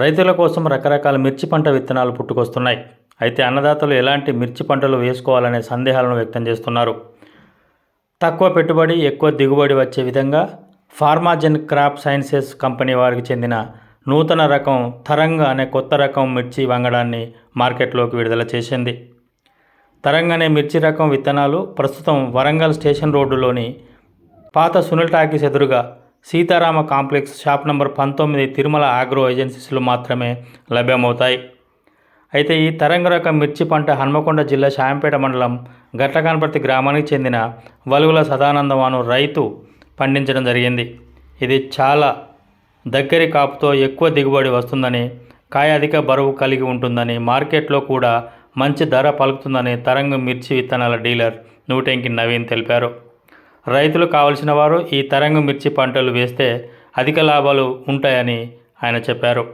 రైతుల కోసం రకరకాల మిర్చి పంట విత్తనాలు పుట్టుకొస్తున్నాయి. అయితే అన్నదాతలు ఎలాంటి మిర్చి పంటలు వేసుకోవాలనే సందేహాలను వ్యక్తం చేస్తున్నారు. తక్కువ పెట్టుబడి ఎక్కువ దిగుబడి వచ్చే విధంగా ఫార్మాజెన్ క్రాప్ సైన్సెస్ కంపెనీ వారికి చెందిన నూతన రకం తరంగ అనే కొత్త రకం మిర్చి వంగడాన్ని మార్కెట్లోకి విడుదల చేసింది. తరంగ అనే మిర్చి రకం విత్తనాలు ప్రస్తుతం వరంగల్ స్టేషన్ రోడ్డులోని పాత సునీల్ టాకీస్ ఎదురుగా సీతారామ కాంప్లెక్స్ షాప్ నంబర్ పంతొమ్మిది తిరుమల ఆగ్రో ఏజెన్సీస్లో మాత్రమే లభ్యమవుతాయి. అయితే ఈ తరంగ రకం మిర్చి పంట హన్మకొండ జిల్లా శాంపేట మండలం గట్లకానపర్తి గ్రామానికి చెందిన వలుగుల సదానందం అను రైతు పండించడం జరిగింది. ఇది చాలా దగ్గరి కాపుతో ఎక్కువ దిగుబడి వస్తుందని కాయ అధిక బరువు కలిగి ఉంటుందని మార్కెట్లో కూడా మంచి ధర పలుకుతుందని తరంగం మిర్చి విత్తనాల డీలర్ నూటెంకి నవీన్ తెలిపారు. రైతులు కావలసిన వారు ఈ తరంగ మిర్చి పంటలు వేస్తే అధిక లాభాలు ఉంటాయని ఆయన చెప్పారు.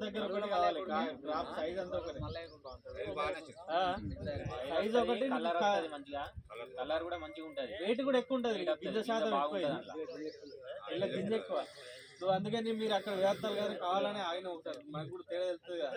దగ్గర కావాలి సైజ్ అంతా ఒకటి సైజ్ ఒకటి కలర్ ఉంటది మంచిగా కలర్ కూడా మంచిగా ఉంటది. వెయిట్ కూడా ఎక్కువ ఉంటది. గింజ శాతం ఎక్కువ. ఇలా గింజ ఎక్కువ. సో అందుకని మీరు అక్కడ వేస్తారు కానీ కావాలని ఆయన ఉంటారు. మనకు కూడా తేడా తెలుస్తుంది కదా.